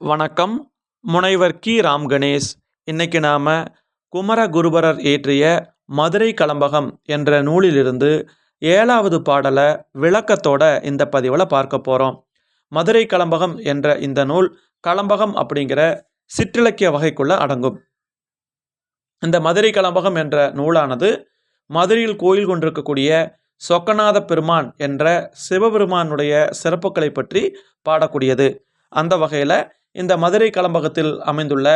வணக்கம். முனைவர் கி. ராம் கணேஷ். இன்னைக்கு நாம் குமரகுருபரர் இயற்றிய மதுரை கலம்பகம் என்ற நூலிலிருந்து ஏழாவது பாடலை விளக்கத்தோட இந்த பதிவில் பார்க்க போகிறோம் மதுரை கலம்பகம் என்ற இந்த நூல் கலம்பகம் அப்படிங்கிற சிற்றிலக்கிய வகைக்குள்ள அடங்கும். இந்த மதுரை கலம்பகம் என்ற நூலானது மதுரையில் கோயில் கொண்டிருக்கக்கூடிய சொக்கநாத பெருமான் என்ற சிவபெருமானுடைய சிறப்புகளை பற்றி பாடக்கூடியது. அந்த வகையில் இந்த மதுரை கலம்பகத்தில் அமைந்துள்ள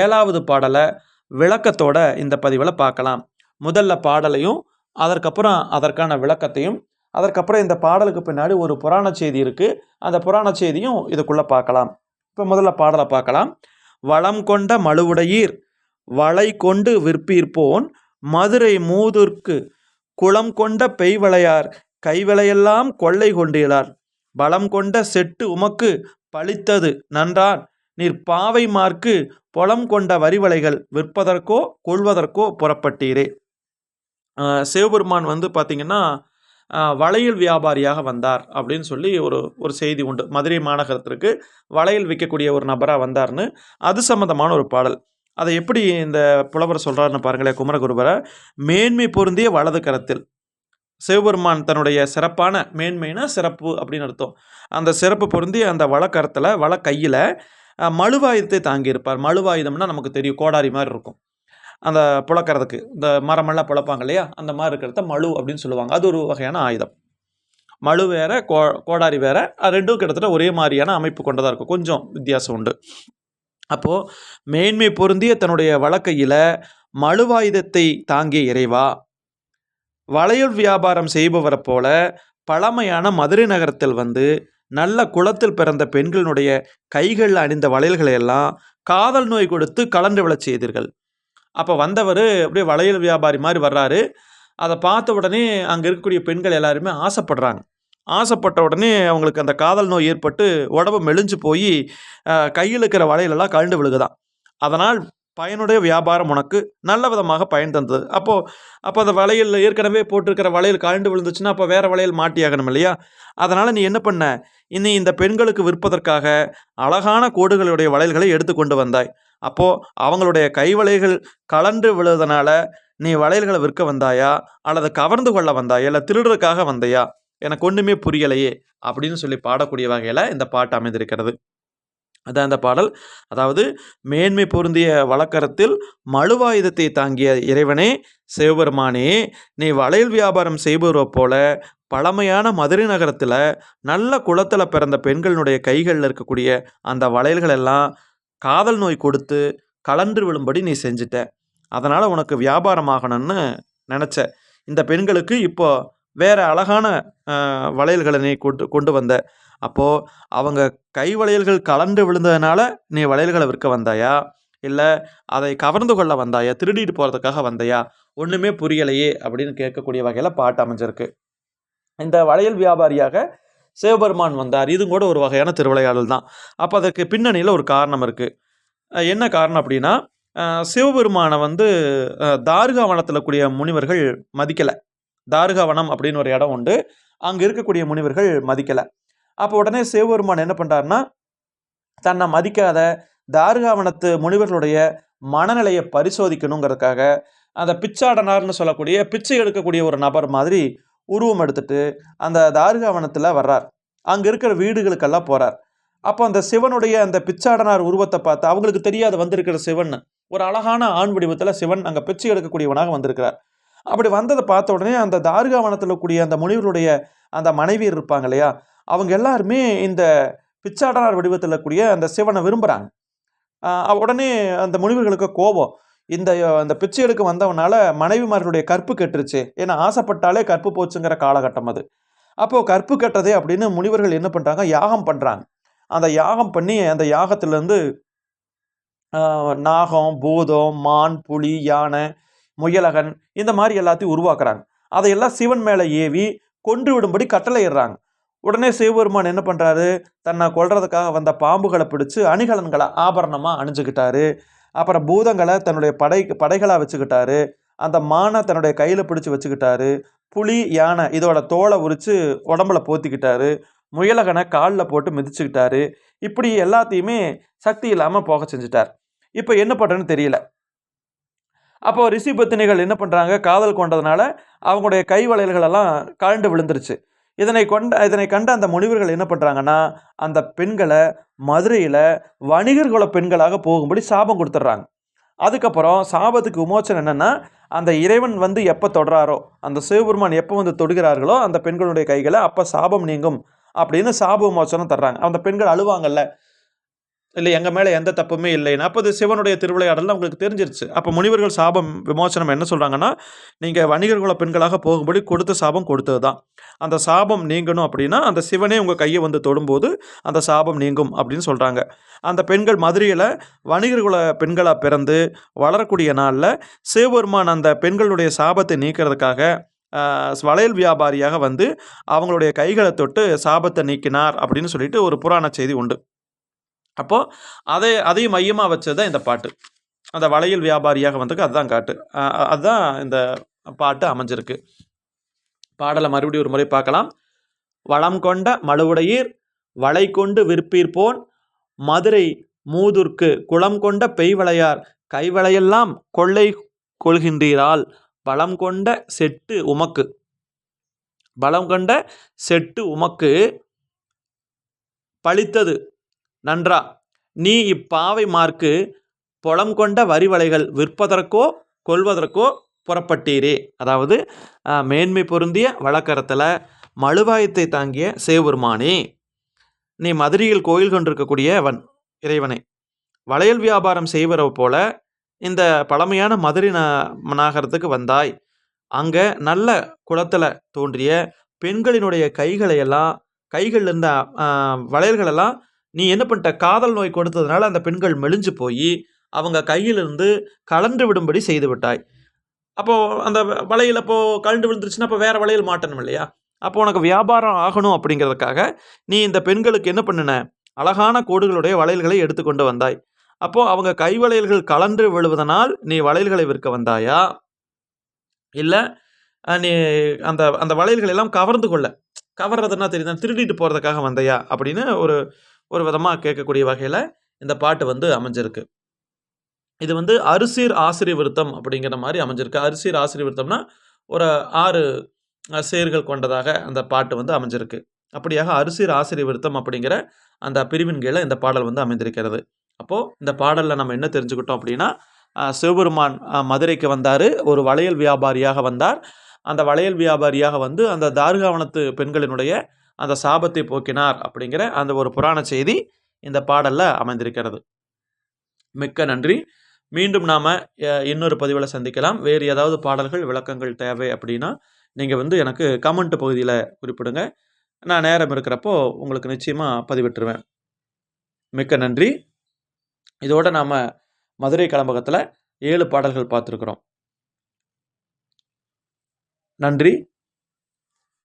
ஏழாவது பாடலை விளக்கத்தோட இந்த பதிவில் பார்க்கலாம். முதல்ல பாடலையும் அதற்கப்புறம் அதற்கான விளக்கத்தையும் அதற்கப்புறம் இந்த பாடலுக்கு பின்னாடி ஒரு புராண செய்தி இருக்குது அந்த புராண செய்தியும் இதுக்குள்ளே பார்க்கலாம். இப்போ முதல்ல பாடலை பார்க்கலாம். வளம் கொண்ட மழுவுடையீர் வளை கொண்டு விற்பீர்ப்போன் மதுரை மூதூர்க்கு குளம் கொண்ட பெய்வளையார் கைவிளையெல்லாம் கொள்ளை கொண்டீளார் பலம் கொண்ட செட்டு உமக்கு பழித்தது. நன்றான். நீர் பாவை மார்க்கு பொலம் கொண்ட வரிவலைகள் விற்பதற்கோ கொள்வதற்கோ புறப்பட்டீரே. சிவபெருமான் வந்து பார்த்திங்கன்னா வளையல் வியாபாரியாக வந்தார் அப்படின்னு சொல்லி ஒரு ஒரு செய்தி உண்டு. மதுரை மாநகரத்திற்கு வளையல் விற்கக்கூடிய ஒரு நபராக வந்தார்னு அது சம்மந்தமான ஒரு பாடல். அதை எப்படி இந்த புலவர் சொல்கிறாருன்னு பாருங்களேன் குமரகுருபரை மேன்மை பொருந்திய வலது கரத்தில் சிவபெருமான் தன்னுடைய சிறப்பான மேன்மைனா சிறப்பு அப்படின்னு அர்த்தம். அந்த சிறப்பு பொருந்தி அந்த வழக்கரத்தில் வள கையில் மழுவாயுதத்தை தாங்கியிருப்பார். மழுவாயுதம்னா நமக்கு தெரியும் கோடாரி மாதிரி இருக்கும். அந்த புழக்கிறதுக்கு இந்த மரமெல்லாம் புழப்பாங்க இல்லையா? அந்த மாதிரி இருக்கிறத மழு அப்படின்னு சொல்லுவாங்க. அது ஒரு வகையான ஆயுதம். மழு வேற கோ கோடாரி வேற அது ரெண்டும் கிட்டத்தட்ட ஒரே மாதிரியான அமைப்பு கொண்டதாக இருக்கும். கொஞ்சம் வித்தியாசம் உண்டு. அப்போது மேன்மை பொருந்திய தன்னுடைய வழக்கையில் மழுவாயுதத்தை தாங்கிய இறைவா வளையல் வியாபாரம் செய்பவரை போல பழமையான மதுரை நகரத்தில் வந்து நல்ல குளத்தில் பிறந்த பெண்களினுடைய கைகளில் அணிந்த வளையல்களை எல்லாம் காதல் நோய் கொடுத்து கலந்து விழச் செய்தீர்கள். அப்போ வந்தவர் அப்படியே வளையல் வியாபாரி மாதிரி வர்றாரு. அதை பார்த்த உடனே அங்கே இருக்கக்கூடிய பெண்கள் எல்லாருமே ஆசைப்படுறாங்க. ஆசைப்பட்ட உடனே அவங்களுக்கு அந்த காதல் நோய் ஏற்பட்டு உடம்பு மெலிஞ்சு போய் கையில் இருக்கிற வளையலெல்லாம் கழண்டு விழுகுதான். அதனால் பயனுடைய வியாபாரம் உனக்கு நல்ல விதமாக பயன் தந்தது. அப்போது அப்போ அந்த வளையல் ஏற்கனவே போட்டிருக்கிற வளையல் கழண்டு விழுந்துச்சுன்னா அப்போ வேறு வளையல் மாட்டியாகணும் இல்லையா? அதனால் நீ என்ன பண்ண? இனி இந்த பெண்களுக்கு விற்பதற்காக அழகான கோடுகளுடைய வளையல்களை எடுத்து கொண்டு வந்தாய். அப்போது அவங்களுடைய கைவளைகள் கலண்டு விழுவதனால நீ வளையல்களை விற்க வந்தாயா? அல்லது கவர்ந்து கொள்ள வந்தாயா? இல்லை திருடுறதுக்காக வந்தாயா? எனக்கு ஒன்றுமே புரியலையே அப்படின்னு சொல்லி பாடக்கூடிய வகையில் இந்த பாட்டு அமைந்திருக்கிறது. அதான் அந்த பாடல். அதாவது மேன்மை பொருந்திய வழக்கரத்தில் மழுவாயுதத்தை தாங்கிய இறைவனே சிவபெருமானே நீ வளையல் வியாபாரம் செய்பவரை போல பழமையான மதுரை நகரத்தில் நல்ல குளத்தில் பிறந்த பெண்களினுடைய கைகளில் இருக்கக்கூடிய அந்த வளையல்கள் எல்லாம் காதல் நோய் கொடுத்து கலன்று விழும்படி நீ செஞ்சிட்ட. அதனால் உனக்கு வியாபாரம் ஆகணும்னு நினச்ச. இந்த பெண்களுக்கு இப்போ வேறு அழகான வளையல்களை நீ கொண்டு கொண்டு வந்த. அப்போது அவங்க கை வளையல்கள் கலந்து விழுந்ததுனால நீ வளையல்களை விற்க வந்தாயா? இல்லை அதை கவர்ந்து கொள்ள வந்தாயா? திருடிட்டு போகிறதுக்காக வந்தாயா? ஒன்றுமே புரியலையே அப்படின்னு கேட்கக்கூடிய வகையில் பாட்டு அமைஞ்சிருக்கு. இந்த வளையல் வியாபாரியாக சிவபெருமான் வந்தார். இதுவும் கூட ஒரு வகையான திருவிளையாடல் தான். அப்போ அதற்கு பின்னணியில் ஒரு காரணம் இருக்குது என்ன காரணம் அப்படின்னா சிவபெருமானை வந்து அஹ், தாருகாவனத்தில் கூடிய முனிவர்கள் மதிக்கலை. தாருகாவனம் அப்படின்னு ஒரு இடம் உண்டு. அங்கே இருக்கக்கூடிய முனிவர்கள் மதிக்கலை. அப்போ உடனே சிவபெருமான் என்ன பண்ணுறாருன்னா தன்னை மதிக்காத தாருகாவனத்து முனிவர்களுடைய மனநிலையை பரிசோதிக்கணுங்கிறதுக்காக அந்த பிச்சாடனார்னு சொல்லக்கூடிய பிச்சை எடுக்கக்கூடிய ஒரு நபர் மாதிரி உருவம் எடுத்துட்டு அந்த தாருகாவனத்தில் வர்றார். அங்கே இருக்கிற வீடுகளுக்கெல்லாம் போகிறார் அப்போ அந்த சிவனுடைய அந்த பிச்சாடனார் உருவத்தை பார்த்து அவங்களுக்கு தெரியாது வந்திருக்கிற சிவன். ஒரு அழகான ஆண் வடிவத்தில் சிவன் அங்கே பிச்சை எடுக்கக்கூடியவனாக வந்திருக்கிறார். அப்படி வந்ததை பார்த்த உடனே அந்த தாருகாவனத்தில் கூடிய அந்த முனிவருடைய அந்த மனைவியர் இருப்பாங்க இல்லையா? அவங்க எல்லாருமே இந்த பிச்சாடனார் வடிவத்தில் கூடிய அந்த சிவனை விரும்புகிறாங்க உடனே அந்த முனிவர்களுக்கு கோபம். இந்த அந்த பிச்சை எடுக்க வந்தவனால மனைவிமார்களுடைய கற்பு கெட்டுருச்சு. ஏன்னா ஆசைப்பட்டாலே கற்பு போச்சுங்கிற காலகட்டம் அது. அப்போது கற்பு கெட்டதே அப்படின்னு முனிவர்கள் என்ன பண்ணுறாங்க யாகம் பண்ணுறாங்க அந்த யாகம் பண்ணி அந்த யாகத்திலேருந்து நாகம் பூதம் மான் புலி யானை முயலகன் இந்த மாதிரி எல்லாத்தையும் உருவாக்குறாங்க. அதையெல்லாம் சிவன் மேலே ஏவி கொன்று விடும்படி கட்டளையிடுறாங்க. உடனே சிவபெருமான் என்ன பண்ணுறாரு தன்னை கொல்றதுக்காக வந்த பாம்புகளை பிடிச்சு அணிகலன்களை ஆபரணமாக அணிஞ்சுக்கிட்டாரு. அப்புறம் பூதங்களை தன்னுடைய படை படைகளாக வச்சுக்கிட்டாரு. அந்த மானை தன்னுடைய கையில் பிடிச்சி வச்சுக்கிட்டாரு. புலி யானை இதோட தோலை உரித்து உடம்புல போத்திக்கிட்டாரு. முயலகனை காலில் போட்டு மிதிச்சுக்கிட்டாரு. இப்படி எல்லாத்தையுமே சக்தி இல்லாமல் போக செஞ்சுட்டார். இப்போ என்ன பண்ணுறேன்னு தெரியல. அப்போ ரிஷி பத்தினிகள் என்ன பண்ணுறாங்க காதல் கொண்டதுனால அவங்களுடைய கை வளையல்களெல்லாம் கழண்டு விழுந்துருச்சு. இதனை கொண்ட இதனை கண்ட அந்த முனிவர்கள் என்ன பண்ணுறாங்கன்னா அந்த பெண்களை மதுரையில் வணிகர் குல பெண்களாக போகும்படி சாபம் கொடுத்துட்றாங்க. அதுக்கப்புறம் சாபத்துக்கு விமோச்சனம் என்னென்னா அந்த இறைவன் வந்து எப்போ தொடுறாரோ அந்த சிவபெருமான் எப்போ வந்து தொடுகிறார்களோ அந்த பெண்களுடைய கைகளை அப்போ சாபம் நீங்கும் அப்படின்னு சாப விமோச்சனம் தர்றாங்க. அந்த பெண்கள் அழுவாங்கல்ல இல்லை எங்கள் மேலே எந்த தப்புமே இல்லைன்னா. அப்போ அது சிவனுடைய திருவிளையாடல் உங்களுக்கு தெரிஞ்சிருச்சு. அப்போ முனிவர்கள் சாபம் விமோசனம் என்ன சொல்கிறாங்கன்னா நீங்கள் வணிகர் குல பெண்களாக போகும்படி கொடுத்த சாபம் கொடுத்தது தான். அந்த சாபம் நீங்கணும் அப்படின்னா அந்த சிவனே உங்கள் கையை வந்து தொடும்போது அந்த சாபம் நீங்கும் அப்படின்னு சொல்கிறாங்க அந்த பெண்கள் மதுரையில் வணிகர் குல பெண்களாக பிறந்து வளரக்கூடிய நாளில் சிவபெருமான் அந்த பெண்களுடைய சாபத்தை நீக்கிறதுக்காக வளையல் வியாபாரியாக வந்து அவங்களுடைய கைகளை தொட்டு சாபத்தை நீக்கினார் அப்படின்னு சொல்லிட்டு ஒரு புராண செய்தி உண்டு. அப்போது அதை அதையும் மையமாக வச்சது தான் இந்த பாட்டு. அந்த வளையல் வியாபாரியாக வந்ததுக்கு அதுதான் காட்டு. அதுதான் இந்த பாட்டு அமைஞ்சிருக்கு. பாடலை மறுபடியும் ஒரு முறை பார்க்கலாம். வளம் கொண்ட மழுவுடையீர் வளை கொண்டு விற்பீர் போன் மதுரை மூதுர்க்கு குளம் கொண்ட பெய்வளையார் கைவளையெல்லாம் கொள்ளை கொள்கின்றீரால் பலம் கொண்ட செட்டு உமக்கு. பலம் கொண்ட செட்டு உமக்கு பழித்தது. நன்றா. நீ இப்பாவை மார்க்கு புலம் கொண்ட வரிவலைகள் விற்பதற்கோ கொள்வதற்கோ புறப்பட்டீரே. அதாவது மேன்மை பொருந்திய வழக்கரத்தில் மழுவாயத்தை தாங்கிய சேவருமானே. நீ மதுரையில் கோயில் கொண்டிருக்கக்கூடிய அவன் இறைவனை. வளையல் வியாபாரம் செய்வரை போல இந்த பழமையான மதுரை ந- நகரத்துக்கு வந்தாய். அங்கே நல்ல குளத்தில் தோன்றிய பெண்களினுடைய கைகளை எல்லாம் கைகளில் இருந்த வளையல்களெல்லாம் நீ என்ன பண்ணிட்ட? காதல் நோய் கொடுத்ததுனால அந்த பெண்கள் மெலிஞ்சு போய் அவங்க கையிலிருந்து கலந்து விடும்படி செய்து விட்டாய். அப்போது அந்த வளையல் அப்போது கலண்டு விழுந்துருச்சுன்னா அப்போ வேறு வளையல் மாட்டணும் இல்லையா? அப்போ உனக்கு வியாபாரம் ஆகணும் அப்படிங்கிறதுக்காக நீ இந்த பெண்களுக்கு என்ன பண்ணின? அழகான கோடுகளுடைய வளையல்களை எடுத்துக்கொண்டு வந்தாய். அப்போது அவங்க கை வளையல்கள் கலன்று விழுவதனால் நீ வளையல்களை விற்க வந்தாயா? இல்லை நீ அந்த அந்த வளையல்கள் எல்லாம் கவர்ந்து கொள்ள. கவர்றதுன்னா தெரியுது திருடிட்டு போகிறதுக்காக வந்தையா? அப்படின்னு ஒரு ஒரு விதமாக கேட்கக்கூடிய வகையில் இந்த பாட்டு வந்து அமைஞ்சிருக்கு. இது வந்து அரிசீர் ஆசிரிய விருத்தம் அப்படிங்கிற மாதிரி அமைஞ்சிருக்கு. அரிசீர் ஆசிரிய விருத்தம்னா ஒரு ஆறு சேர்கள் கொண்டதாக அந்த பாட்டு வந்து அமைஞ்சிருக்கு. அப்படியாக அரிசீர் ஆசிரிய விருத்தம் அப்படிங்கிற அந்த பிரிவின் கீழே இந்த பாடல் வந்து அமைந்திருக்கிறது. அப்போது இந்த பாடலில் நம்ம என்ன தெரிஞ்சுக்கிட்டோம் அப்படின்னா சிவபெருமான் மதுரைக்கு வந்தார். ஒரு வளையல் வியாபாரியாக வந்தார். அந்த வளையல் வியாபாரியாக வந்து அந்த தார்காவனத்து பெண்களினுடைய அந்த சாபத்தை போக்கினார் அப்படிங்கிற அந்த ஒரு புராண செய்தி இந்த பாடலில் அமைந்திருக்கிறது. மிக்க நன்றி. மீண்டும் நாம் இன்னொரு பதிவில் சந்திக்கலாம். வேறு ஏதாவது பாடல்கள் விளக்கங்கள் தேவை அப்படின்னா நீங்கள் வந்து எனக்கு கமெண்ட் பகுதியில் குறிப்பிடுங்க. நான் நேரம் இருக்கிறப்போ உங்களுக்கு நிச்சயமாக பதிவிட்டுருவேன். மிக்க நன்றி. இதோடு நாம் மதுரை கலம்பகத்தில் ஏழு பாடல்கள் பார்த்துருக்குறோம். நன்றி.